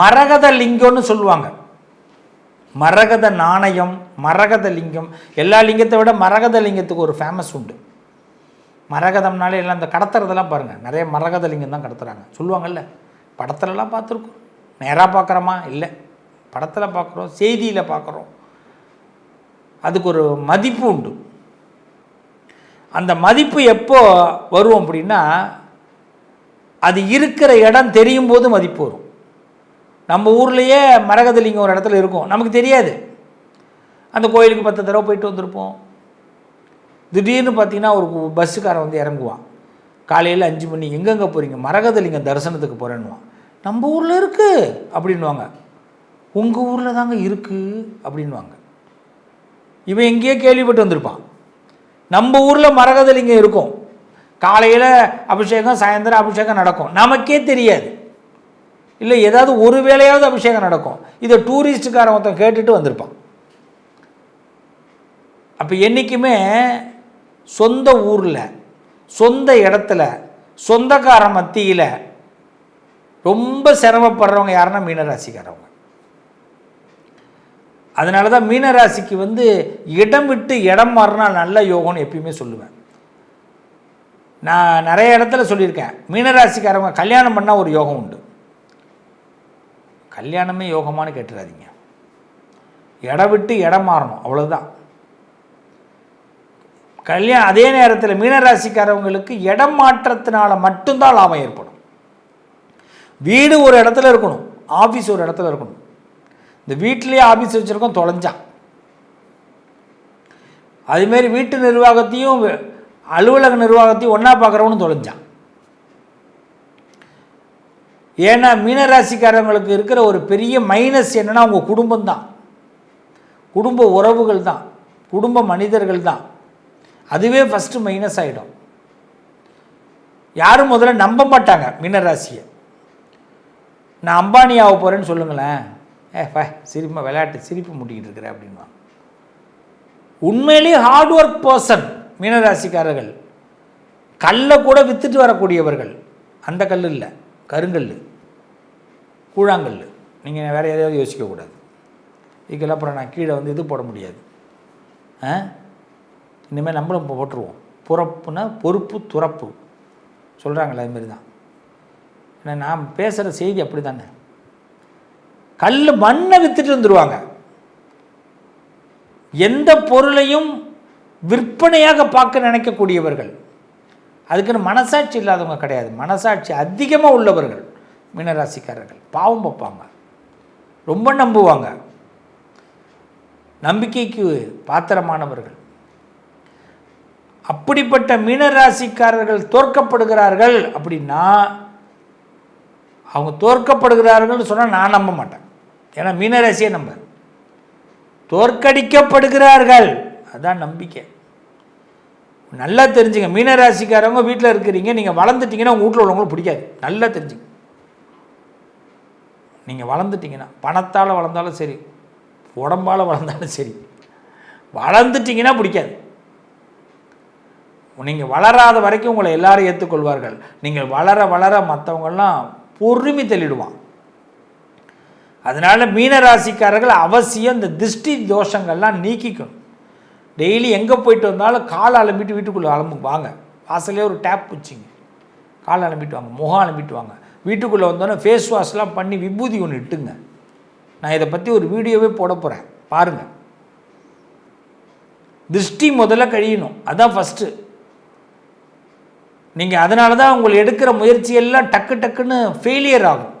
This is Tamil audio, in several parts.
மரகத லிங்கம்னு சொல்லுவாங்க. மரகத நாணயம் மரகத லிங்கம் எல்லா லிங்கத்தை விட மரகத லிங்கத்துக்கு ஒரு ஃபேமஸ் உண்டு. மரகதம்னாலே எல்லாம் இந்த கடத்துறதெல்லாம் பாருங்கள் நிறைய மரகத லிங்கம் தான் கடத்துறாங்க. சொல்லுவாங்கல்ல படத்துலலாம் பார்த்துருக்கோம். நேராக பார்க்குறோமா? இல்லை. படத்தில் பார்க்குறோம் செய்தியில் பார்க்குறோம். அதுக்கு ஒரு மதிப்பு உண்டு. அந்த மதிப்பு எப்போ வரும் அப்படின்னா அது இருக்கிற இடம் தெரியும் போது மதிப்பு வரும். நம்ம ஊர்லேயே மரகதலிங்கம் ஒரு இடத்துல இருக்கும். நமக்கு தெரியாது. அந்த கோயிலுக்கு பத்து தடவை போயிட்டு வந்திருப்போம். திடீர்னு பார்த்தீங்கன்னா ஒரு பஸ்ஸுக்காரன் வந்து இறங்குவான். காலையில் அஞ்சு மணி எங்கெங்கே போகிறீங்க மரகதலிங்கம் தரிசனத்துக்கு போகிறேன்னுவான் நம்ம ஊரில் இருக்குது அப்படின்வாங்க உங்கள் ஊரில் தாங்க இருக்குது அப்படின்வாங்க இவன் எங்கேயோ கேள்விப்பட்டு வந்திருப்பான். நம்ம ஊரில் மரகதலிங்கம் இருக்கும். காலையில் அபிஷேகம் சாயந்தரம் அபிஷேகம் நடக்கும். நமக்கே தெரியாது. இல்லை ஏதாவது ஒரு வேளையாவது அபிஷேகம் நடக்கும். இதை டூரிஸ்ட்டுக்காரன் ஒருத்தன் கேட்டுட்டு வந்திருப்பான். அப்போ என்றைக்குமே சொந்த ஊரில் சொந்த இடத்துல சொந்தக்கார மத்தியில் ரொம்ப சிரமப்படுறவங்க யாருன்னா மீனராசிக்காரவங்க. அதனால தான் மீனராசிக்கு வந்து இடம் விட்டு இடம் மாறினா நல்ல யோகம்னு எப்பயுமே சொல்லுவேன். நான் நிறைய இடத்துல சொல்லியிருக்கேன். மீனராசிக்காரவங்க கல்யாணம் பண்ணால் ஒரு யோகம் உண்டு. கல்யாணமே யோகமானு கேட்டுறாதீங்க. இடம் விட்டு இடம் மாறணும் அவ்வளோதான் கல்யாணம் அதே நேரத்தில் மீனராசிக்காரவங்களுக்கு இடம் மாற்றத்தினால மட்டும்தான் லாபம் ஏற்படும். வீடு ஒரு இடத்துல இருக்கணும் ஆஃபீஸ் ஒரு இடத்துல இருக்கணும். இந்த வீட்டிலேயே ஆஃபீஸ் வச்சுருக்கோம் தொலைஞ்சான் அதுமாரி வீட்டு நிர்வாகத்தையும் அலுவலக நிர்வாகத்தையும் ஒன்றா பார்க்குறவனும் தொலைஞ்சான் ஏன்னா மீனராசிக்காரங்களுக்கு இருக்கிற ஒரு பெரிய மைனஸ் என்னன்னா அவங்க குடும்பம் தான். குடும்ப உறவுகள் தான். குடும்ப மனிதர்கள் தான். அதுவே ஃபஸ்ட்டு மைனஸ் ஆகிடும் யாரும் முதல்ல நம்ப மாட்டாங்க மீனராசியை. நான் அம்பானி ஆக போகிறேன்னு சொல்லுங்களேன். ஏ பா சிரிப்பு விளையாட்டு சிரிப்பு முட்டிக்கிட்டு இருக்கிறேன் அப்படின்வாங்க உண்மையிலேயே ஹார்ட் ஒர்க் பர்சன் மீனராசிக்காரர்கள். கல்லை கூட விற்றுட்டு வரக்கூடியவர்கள். அந்த கல் இல்லை. கருங்கல் கூழாங்கல் நீங்கள் வேறு எதையாவது யோசிக்கக்கூடாது இதுக்கெல்லாம் அப்புறம் நான் கீழே வந்து இது போட முடியாது. ஆ? இனிமேல் நம்மளும் போட்டுருவோம். புறப்புனா பொறுப்பு துறப்பு. சொல்கிறாங்களே அதுமாரி தான் ஏன்னா நான் பேசுகிற செய்தி அப்படி தானே கல் மண்ணை வித்துட்டு வந்துடுவாங்க எந்த பொருளையும் விற்பனையாக பார்க்க நினைக்கக்கூடியவர்கள். அதுக்குன்னு மனசாட்சி இல்லாதவங்க கிடையாது. மனசாட்சி அதிகமாக உள்ளவர்கள் மீனராசிக்காரர்கள். பாவம் பார்ப்பாங்க ரொம்ப நம்புவாங்க. நம்பிக்கைக்கு பாத்திரமானவர்கள். அப்படிப்பட்ட மீனராசிக்காரர்கள் தோற்கப்படுகிறார்கள் அப்படின்னா அவங்க தோற்கப்படுகிறார்கள்னு சொன்னால் நான் நம்ப மாட்டேன். ஏன்னா மீனராசியே நம்ப தோற்கடிக்கப்படுகிறார்கள். அதான் நம்பிக்கை. நல்லா தெரிஞ்சுங்க. மீனராசிக்காரவங்க வீட்டில் இருக்கிறீங்க நீங்கள் வளர்ந்துட்டீங்கன்னா உங்கள் வீட்டில் உள்ளவங்களுக்கு பிடிக்காது. நல்லா தெரிஞ்சுங்க. நீங்கள் வளர்ந்துட்டீங்கன்னா பணத்தால் வளர்ந்தாலும் சரி உடம்பால் வளர்ந்தாலும் சரி வளர்ந்துட்டீங்கன்னா பிடிக்காது. நீங்கள் வளராத வரைக்கும் உங்களை எல்லாரும் ஏற்றுக்கொள்வார்கள் நீங்கள் வளர வளர மற்றவங்கள்லாம் பொறுமை தள்ளிடுவான். அதனால் மீனராசிக்காரர்கள் அவசியம் இந்த திருஷ்டி தோஷங்கள்லாம் நீக்கிக்கணும். டெய்லி எங்கே போயிட்டு வந்தாலும் காலை அலம்பிட்டு வீட்டுக்குள்ளே அலம்பு வாங்க. வாசலே ஒரு டேப் வச்சுங்க. காலை அலம்பிட்டு வாங்க முகம் அலம்பிட்டு வாங்க. வீட்டுக்குள்ளே வந்தோன்னே ஃபேஸ் வாஷ்லாம் பண்ணி விபூதி ஒன்று இட்டுங்க. நான் இதை பற்றி ஒரு வீடியோவே போட போகிறேன் பாருங்கள் திருஷ்டி முதல்ல கழியணும். அதான் ஃபஸ்ட்டு நீங்கள் அதனால தான் உங்களை எடுக்கிற முயற்சியெல்லாம் டக்கு டக்குன்னு ஃபெயிலியர் ஆகும்.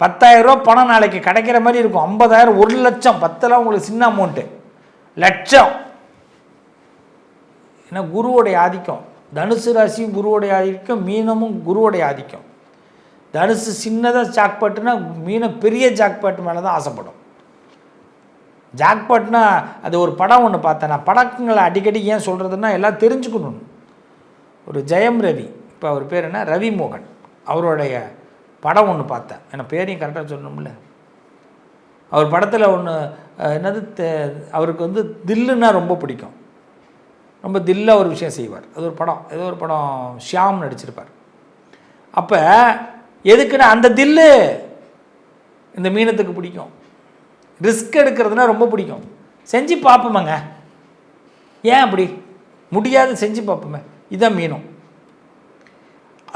பத்தாயிரரூபா பணம் நாளைக்கு கிடைக்கிற மாதிரி இருக்கும். ஐம்பதாயிரம் ஒரு லட்சம் பத்தெல்லாம் உங்களுக்கு சின்ன அமௌண்ட்டு லட்சம். ஏன்னா குருவோடைய ஆதிக்கம். தனுசு ராசியும் குருவோடைய ஆதிக்கம் மீனமும் குருவோடைய ஆதிக்கம். தனுசு சின்னதாக ஜாக்பாட்டுனா மீனம் பெரிய ஜாக்பாட் மேலே தான் ஆசைப்படும். ஜாக்பாட்னா அது ஒரு படம் ஒன்று பார்த்தேன். நான் படங்களை அடிக்கடி ஏன் சொல்கிறதுன்னா எல்லாம் தெரிஞ்சுக்கணும். ஒரு ஜெயம் ரவி இப்போ அவர் பேர் என்ன? ரவி மோகன் அவருடைய படம் ஒன்று பார்த்தேன். எனக்கு பேரையும் கரெக்டாக சொல்லணும்ல. அவர் படத்தில் ஒன்று என்னது அவருக்கு வந்து தில்லுன்னா ரொம்ப பிடிக்கும். ரொம்ப தில்லாக ஒரு விஷயம் செய்வார். அது ஒரு படம். ஏதோ ஒரு படம் ஷியாம் நடிச்சிருப்பார். அப்போ எதுக்குன்னா அந்த தில்லு இந்த மீனத்துக்கு பிடிக்கும். ரிஸ்க் எடுக்கிறதுனா ரொம்ப பிடிக்கும். செஞ்சு பார்ப்போமேங்க. ஏன் அப்படி? முடியாது செஞ்சு பார்ப்போமே. இதுதான் மீனும்.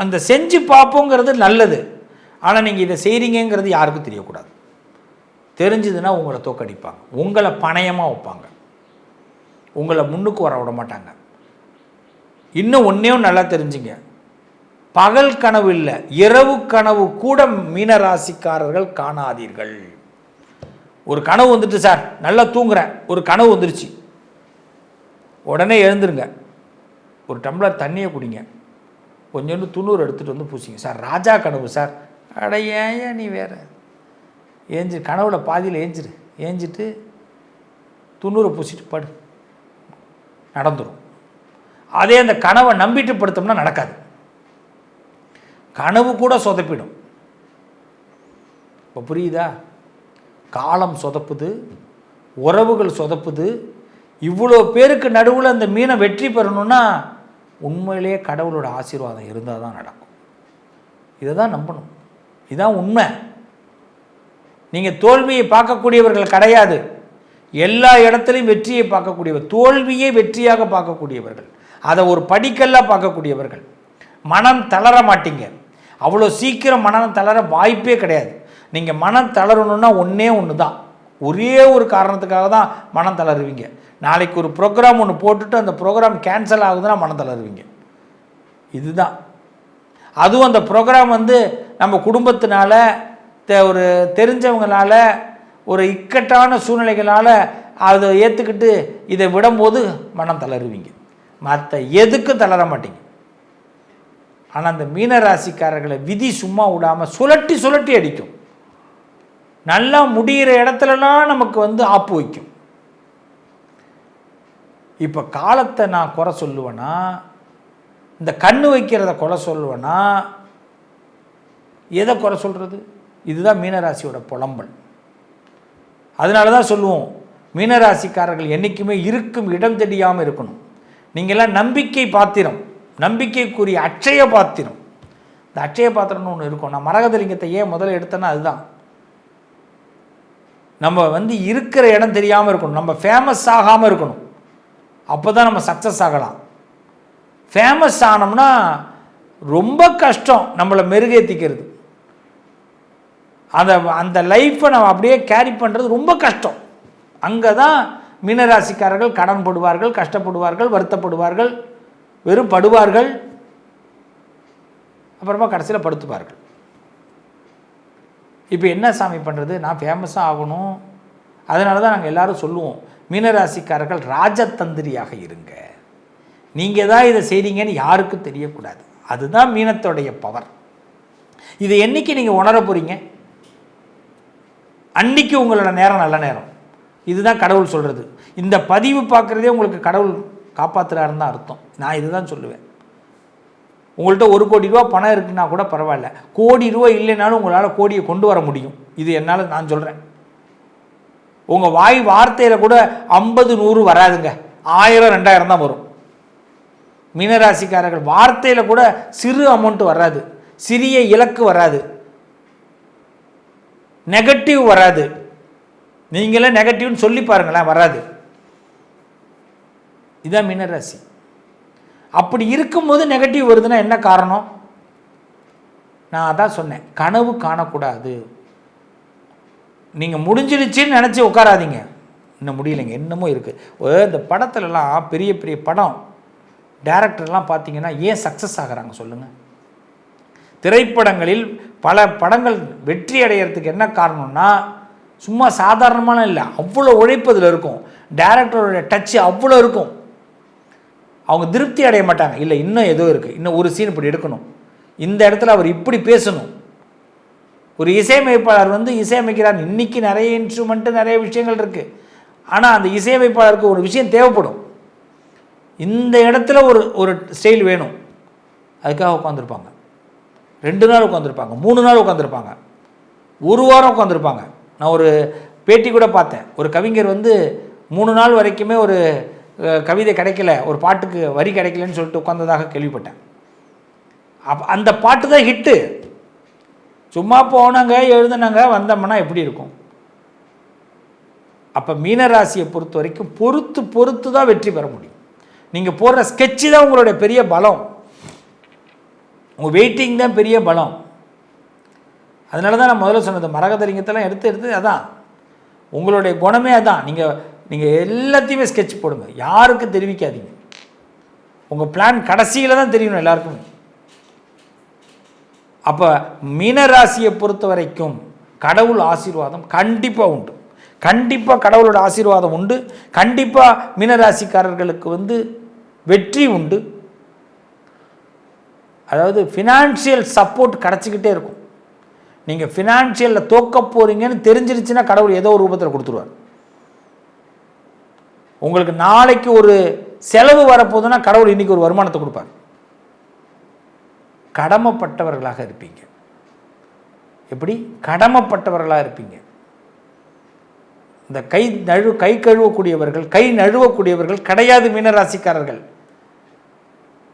அந்த செஞ்சு பார்ப்போங்கிறது நல்லது. ஆனால் நீங்கள் இதை செய்கிறீங்கிறது யாருக்கும் தெரியக்கூடாது. தெரிஞ்சதுன்னா உங்களை தோக்கடிப்பாங்க. உங்களை பணயமாக வைப்பாங்க. உங்களை முன்னுக்கு வர விட மாட்டாங்க. இன்னும் ஒன்றையும் நல்லா தெரிஞ்சுங்க. பகல் கனவு இல்லை இரவு கனவு கூட மீனராசிக்காரர்கள் காணாதீர்கள். ஒரு கனவு வந்துட்டு சார் நல்லா தூங்குறேன். ஒரு கனவு வந்துருச்சு. உடனே எழுந்துருங்க. ஒரு டம்ளர் தண்ணியை குடிங்க. கொஞ்சோண்டு துண்ணூறு எடுத்துகிட்டு வந்து பூசிங்க. சார் ராஜா கனவு சார். அட ஏன் ஏன் நீ வேற? ஏஞ்சி கனவுல பாதியில் ஏஞ்சிரு. ஏஞ்சிட்டு துண்ணூரை பூசிட்டு படு. நடந்துடும் அதே அந்த கனவை நம்பிட்டு படுத்தோம்னா நடக்காது. கனவு கூட சொதப்பிடும். இப்போ புரியுதா? காலம் சொதப்புது உறவுகள் சொதப்புது. இவ்வளோ பேருக்கு நடுவில் அந்த மீனை வெற்றி பெறணும்னா உண்மையிலேயே கடவுளோட ஆசீர்வாதம் இருந்தால் தான் நடக்கும். இதை தான் நம்பணும். இதுதான் உண்மை. நீங்கள் தோல்வியை பார்க்கக்கூடியவர்கள் கிடையாது. எல்லா இடத்துலையும் வெற்றியை பார்க்கக்கூடியவர் தோல்வியை வெற்றியாக பார்க்கக்கூடியவர்கள். அதை ஒரு படிக்கல்லாக பார்க்கக்கூடியவர்கள். மனம் தளர மாட்டீங்க. அவ்வளோ சீக்கிரம் மனம் தளர வாய்ப்பே கிடையாது. நீங்கள் மனம் தளரணுன்னா ஒன்றே ஒன்று தான் ஒரே ஒரு காரணத்துக்காக தான் மனம் தளருவீங்க. நாளைக்கு ஒரு ப்ரோக்ராம் ஒன்று போட்டுட்டு அந்த ப்ரோக்ராம் கேன்சல் ஆகுதுன்னா மனம் தளருவீங்க. இதுதான். அதுவும் அந்த ப்ரோக்ராம் வந்து நம்ம குடும்பத்தினால ஒரு தெரிஞ்சவங்களால ஒரு இக்கட்டான சூழ்நிலைகளால் அதை ஏற்றுக்கிட்டு இதை விடும்போது மனம் தளருவீங்க. மற்ற எதுக்கும் தளர மாட்டீங்க? ஆனால் அந்த மீனராசிக்காரர்களை விதி சும்மா விடாமல் சுழட்டி சுழட்டி அடிக்கும். நல்லா முடிகிற இடத்துலலாம் நமக்கு வந்து ஆப்பு வைக்கும். இப்போ காலத்தை நான் குறை சொல்லுவேன்னா இந்த கண்ணு வைக்கிறத குறை சொல்லுவேன்னா எதை குறை சொல்கிறது இதுதான் மீனராசியோட புலம்பல். அதனால தான் சொல்லுவோம் மீனராசிக்காரர்கள் என்றைக்குமே இருக்கும் இடம் தெரியாமல் இருக்கணும். நீங்கள்லாம் நம்பிக்கை பாத்திரம் நம்பிக்கைக்குரிய அட்சய பாத்திரம். இந்த அட்சய பாத்திரம்னு ஒன்று இருக்கும். நான் மரகதலிங்கத்தை ஏன் முதல்ல எடுத்தேன்னா அதுதான். நம்ம வந்து இருக்கிற இடம் தெரியாமல் இருக்கணும். நம்ம ஃபேமஸ் ஆகாமல் இருக்கணும். அப்போ தான் நம்ம சக்ஸஸ் ஆகலாம். ஃபேமஸ் ஆனோம்னா ரொம்ப கஷ்டம் நம்மளை மெருகேற்றிக்கிறது அந்த அந்த லைஃப்பை நம்ம அப்படியே கேரி பண்ணுறது ரொம்ப கஷ்டம். அங்கே தான் மீனராசிக்காரர்கள் கடன் படுவார்கள் கஷ்டப்படுவார்கள் வருத்தப்படுவார்கள் வெறும் படுவார்கள் அப்புறமா கடைசியில் படுத்துப்பார்கள். இப்போ என்ன சாமி பண்ணுறது நான் ஃபேமஸாக ஆகணும். அதனால தான் நாங்கள் எல்லோரும் சொல்லுவோம் மீனராசிக்காரர்கள் ராஜதந்திரியாக இருங்க. நீங்கள் தான் இதை செய்கிறீங்கன்னு யாருக்கும் தெரியக்கூடாது. அதுதான் மீனத்தோடைய பவர் இதை என்னைக்கு நீங்கள் உணர போகிறீங்க அன்னைக்கு உங்களோட நேரம் நல்ல நேரம். இதுதான் கடவுள் சொல்கிறது இந்த பதிவு பார்க்குறதே உங்களுக்கு கடவுள் காப்பாற்றுறாருன்னு தான் அர்த்தம். நான் இதுதான் சொல்லுவேன். உங்கள்கிட்ட ஒரு கோடி ரூபா பணம் இருக்குன்னா கூட பரவாயில்ல. கோடி ரூபா இல்லைனாலும் உங்களால் கோடியை கொண்டு வர முடியும். இது என்னால் நான் சொல்கிறேன் உங்கள் வாய் வார்த்தையில் கூட ஐம்பது நூறு வராதுங்க. ஆயிரம் ரெண்டாயிரம் தான் வரும். மீனராசிக்காரர்கள் வார்த்தையில் கூட சிறு அமௌண்ட்டு வராது. சிறிய இலக்கு வராது. நெகட்டிவ் வராது. நீங்களே நெகட்டிவ்னு சொல்லி பாருங்களேன் வராது. இதுதான் மீனராசி. அப்படி இருக்கும்போது நெகட்டிவ் வருதுன்னா என்ன காரணம்? நான் அதான் சொன்னேன் கனவு காணக்கூடாது. நீங்கள் முடிஞ்சிடுச்சின்னு நினச்சி உட்காராதீங்க. இன்னும் முடியலைங்க இன்னமும் இருக்குது இந்த படத்துலலாம் பெரிய பெரிய படம். டேரக்டர்லாம் பார்த்தீங்கன்னா ஏன் சக்ஸஸ் ஆகுறாங்க சொல்லுங்கள் திரைப்படங்களில் பல படங்கள் வெற்றி அடையிறதுக்கு என்ன காரணம்னா சும்மா சாதாரணமான இல்லை. அவ்வளோ உழைப்பதில் இருக்கும். டேரக்டரோட டச்சு அவ்வளோ இருக்கும். அவங்க திருப்தி அடைய மாட்டாங்க. இல்லை இன்னும் ஏதோ இருக்குது இன்னும் ஒரு சீன் இப்படி எடுக்கணும். இந்த இடத்துல அவர் இப்படி பேசணும். ஒரு இசையமைப்பாளர் வந்து இசையமைக்கிறார். இன்றைக்கி நிறைய இன்ஸ்ட்ருமெண்ட்டு நிறைய விஷயங்கள் இருக்குது ஆனால் அந்த இசையமைப்பாளருக்கு ஒரு விஷயம் தேவைப்படும். இந்த இடத்துல ஒரு ஒரு ஸ்டைல் வேணும். அதுக்காக உட்காந்துருப்பாங்க ரெண்டு நாள் உட்காந்துருப்பாங்க மூணு நாள் உட்காந்துருப்பாங்க ஒரு வாரம் உட்காந்துருப்பாங்க நான் ஒரு பேட்டி கூட பார்த்தேன். ஒரு கவிஞர் வந்து மூணு நாள் வரைக்குமே ஒரு கவிதை கிடைக்கல ஒரு பாட்டுக்கு வரி கிடைக்கலன்னு சொல்லிட்டு உட்காந்ததாக கேள்விப்பட்டேன். அப் அந்த பாட்டு தான் ஹிட்டு. சும்மா போனாங்க எழுதுனாங்க வந்தோம்னா எப்படி இருக்கும்? அப்போ மீனராசியை பொறுத்த வரைக்கும் பொறுத்து பொறுத்து தான் வெற்றி பெற முடியும். நீங்கள் போடுற ஸ்கெட்சு தான் உங்களுடைய பெரிய பலம். உங்கள் வெயிட்டிங் தான் பெரிய பலம். அதனால தான் நான் முதல்ல சொன்னது மரகதலிங்கத்தெல்லாம் எடுத்து எடுத்து அதான். உங்களுடைய குணமே அதான். நீங்கள் நீங்கள் எல்லாத்தையுமே ஸ்கெட்ச் போடுங்க. யாருக்கும் தெரிவிக்காதீங்க. உங்கள் பிளான் கடைசியில் தான் தெரியணும் எல்லாருக்குமே. அப்போ மீனராசியை பொறுத்த வரைக்கும் கடவுள் ஆசீர்வாதம் கண்டிப்பாக உண்டு. கண்டிப்பாக கடவுளோட ஆசீர்வாதம் உண்டு. கண்டிப்பாக மீனராசிக்காரர்களுக்கு வந்து வெற்றி உண்டு. அதாவது ஃபினான்ஷியல் சப்போர்ட் கிடச்சிக்கிட்டே இருக்கும். நீங்கள் ஃபினான்ஷியலில் தோக்க போகிறீங்கன்னு தெரிஞ்சிருச்சுன்னா கடவுள் ஏதோ ஒரு ரூபத்தில் கொடுத்துருவார். உங்களுக்கு நாளைக்கு ஒரு செலவு வரப்போகுதுன்னா கடவுள் இன்றைக்கி ஒரு வருமானத்தை கொடுப்பார். கடமைப்பட்டவர்களாக இருப்பீங்க. எப்படி? கடமைப்பட்டவர்களாக இருப்பீங்க. இந்த கை நழு கை கழுவக்கூடியவர்கள் கை நழுவக்கூடியவர்கள் கிடையாது மீனராசிக்காரர்கள்.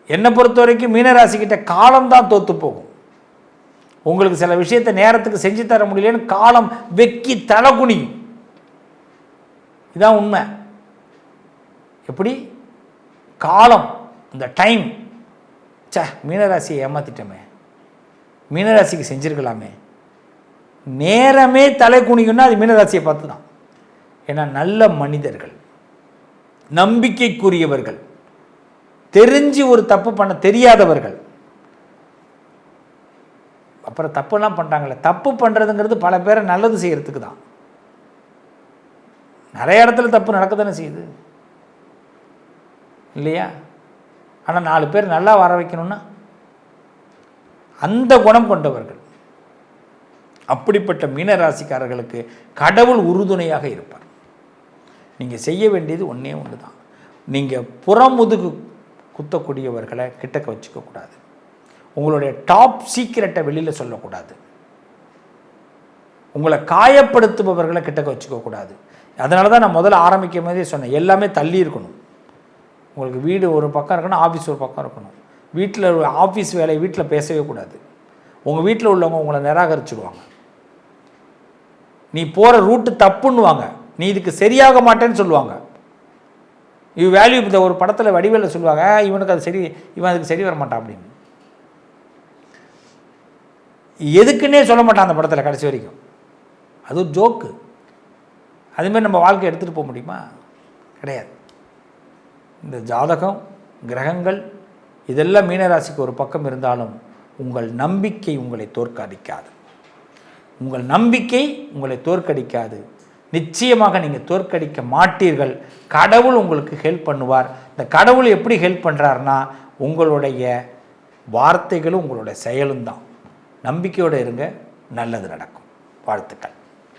என்னை பொறுத்த வரைக்கும் மீனராசிக்கிட்ட காலம்தான் தோத்து போகும். உங்களுக்கு சில விஷயத்தை நேரத்துக்கு செஞ்சு தர முடியலன்னு காலம் வெக்கி தலை குனியும். இதான் உண்மை. எப்படி? காலம் இந்த டைம் சே மீனராசியை ஏமாத்திட்டோமே. மீனராசிக்கு செஞ்சிருக்கலாமே. நேரமே தலை குனியும்னா அது மீனராசியை பார்த்து தான் ஏன்னா நல்ல மனிதர்கள் நம்பிக்கைக்குரியவர்கள். தெரிஞ்சு ஒரு தப்பு பண்ண தெரியாதவர்கள். அப்புறம் தப்புலாம் பண்ணுறாங்களே தப்பு பண்ணுறதுங்கிறது பல பேரை நல்லது செய்கிறதுக்கு தான். நிறைய இடத்துல தப்பு நடக்க தானே செய்யுது. இல்லையா? ஆனால் நாலு பேர் நல்லா வர வைக்கணும்னா அந்த குணம் கொண்டவர்கள். அப்படிப்பட்ட மீனராசிக்காரர்களுக்கு கடவுள் உறுதுணையாக இருப்பார். நீங்கள் செய்ய வேண்டியது ஒன்றே ஒன்று தான் நீங்கள் புறமுதுகு குத்தக்கூடியவர்களை கிட்டக்க வச்சுக்கக்கூடாது. உங்களுடைய டாப் சீக்கிரட்டை வெளியில் சொல்லக்கூடாது. உங்களை காயப்படுத்துபவர்களை கிட்டக்க வச்சுக்கக்கூடாது. அதனால தான் நான் முதல்ல ஆரம்பிக்கும் போதே சொன்னேன் எல்லாமே தள்ளி இருக்கணும். உங்களுக்கு வீடு ஒரு பக்கம் இருக்கணும் ஆஃபீஸ் ஒரு பக்கம் இருக்கணும். வீட்டில் ஆஃபீஸ் வேலையை வீட்டில் பேசவே கூடாது. உங்கள் வீட்டில் உள்ளவங்க உங்களை நிராகரிச்சுடுவாங்க நீ போகிற ரூட்டு தப்புன்னுவாங்க. நீ இதுக்கு சரியாக மாட்டேன்னு சொல்லுவாங்க. இவ் வேல்யூ இந்த ஒரு படத்தில் வடிவேல சொல்லுவாங்க இவனுக்கு அது சரி இவன் அதுக்கு சரி வர மாட்டான் அப்படின்னு. எதுக்குன்னே சொல்ல மாட்டான் அந்த படத்தில் கடைசி வரைக்கும். அது ஒரு ஜோக்கு அதுமாரி நம்ம வாழ்க்கை எடுத்துகிட்டு போக முடியுமா? கிடையாது. இந்த ஜாதகம் கிரகங்கள் இதெல்லாம் மீனராசிக்கு ஒரு பக்கம் இருந்தாலும் உங்கள் நம்பிக்கை உங்களை தோற்கடிக்காது. உங்கள் நம்பிக்கை உங்களை தோற்கடிக்காது. நிச்சயமாக நீங்கள் தோற்கடிக்க மாட்டீர்கள். கடவுள் உங்களுக்கு ஹெல்ப் பண்ணுவார். இந்த கடவுள் எப்படி ஹெல்ப் பண்ணுறாருனா உங்களுடைய வார்த்தைகளும் உங்களுடைய செயலும் தான் நம்பிக்கையோடு இருங்க. நல்லது நடக்கும். வாழ்த்துக்கள்.